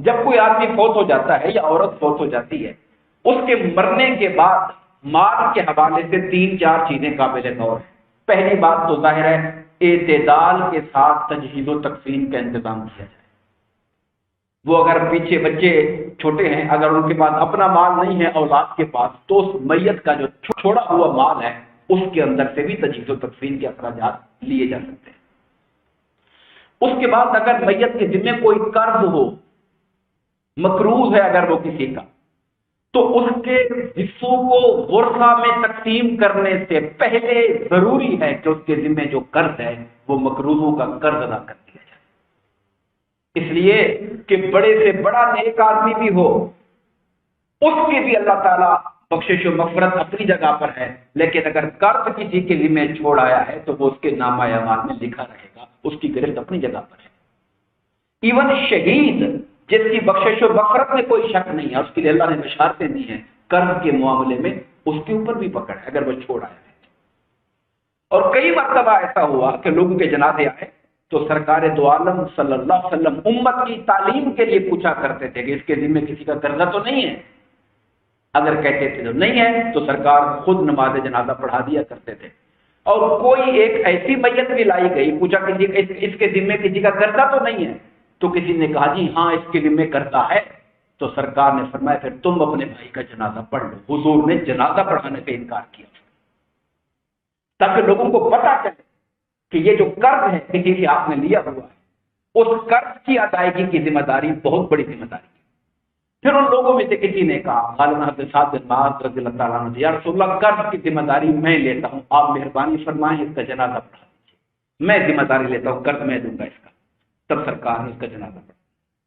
जब कोई आदमी फौत हो जाता है या औरत फौत हो जाती है, उसके मरने के बाद माल के हवाले से तीन चार चीज़ें काबिल गौर है। पहली बात तो ज़ाहिर है एतदाल के साथ तजहीद तकसीम का इंतज़ाम किया जाए। वो अगर पीछे बच्चे छोटे हैं, अगर उनके पास अपना माल नहीं है औलाद के पास तो उस मैयत का जो छोड़ा हुआ माल है, उसके अंदर से भी तजीद तकसीम के अखराज लिए जा सकते हैं। उसके बाद अगर मैयत के जिम्मे कोई कर्ज हो मकरूज है अगर वो किसी का। तो उसके हिस्सों को गुरसा में तकसीम करने से पहले ज़रूरी है कि उसके जिम्मे जो कर्ज है, वो मकरूजों का कर्ज अदा कर दिया जाए। इसलिए कि बड़े से बड़ा नेक आदमी भी हो, उसके भी अल्लाह ताला बख्शिश मफरत अपनी जगह पर है, लेकिन अगर कर्ज किसी के जिम्मे छोड़ आया है तो वो उसके नामा में लिखा रहेगा, उसकी गिरफ्त अपनी जगह पर है। इवन शहीद जिसकी बख्शिश मफरत में कोई शक नहीं है, उसके लिए अल्लाह ने बशारतें दी हैं। कर्ज के मामले में उसके ऊपर भी पकड़ है, अगर वो छोड़ है। और कई मरतबा ऐसा हुआ कि लोगों के जनाजे आए तो सरकार दो आलम वसल्लम उम्मत की तालीम के लिए पूछा करते थे कि इसके जिम्मे किसी का कर्जा तो नहीं है। अगर कहते थे तो नहीं है तो सरकार खुद नमाज़ जनाजा पढ़ा दिया करते थे। और कोई एक ऐसी मैयत भी लाई गई, पूछा किसी इसके जिम्मे किसी का कर्जा तो नहीं है। तो किसी ने कहा, जी हाँ इसके जिम्मे करता है। तो सरकार ने फरमाया, फिर तुम अपने भाई का जनाजा पढ़ लो। हुजूर ने जनाजा पढ़ाने का इनकार किया। ताकि लोगों को पता चले कि ये जो कर्ज है, किसी से आपने लिया हुआ है, उस कर्ज की अदायगी की ज़िम्मेदारी, बहुत बड़ी ज़िम्मेदारी है। फिर उन लोगों में से किसी ने कहा कर्ज की ज़िम्मेदारी मैं लेता हूँ। आप मेहरबानी फरमाएँ, इसका जनाजा पढ़ा मैं ज़िम्मेदारी लेता हूँ, कर्ज मैं दूँगा इसका। तब सरकार ने इसका जनाजा पढ़ा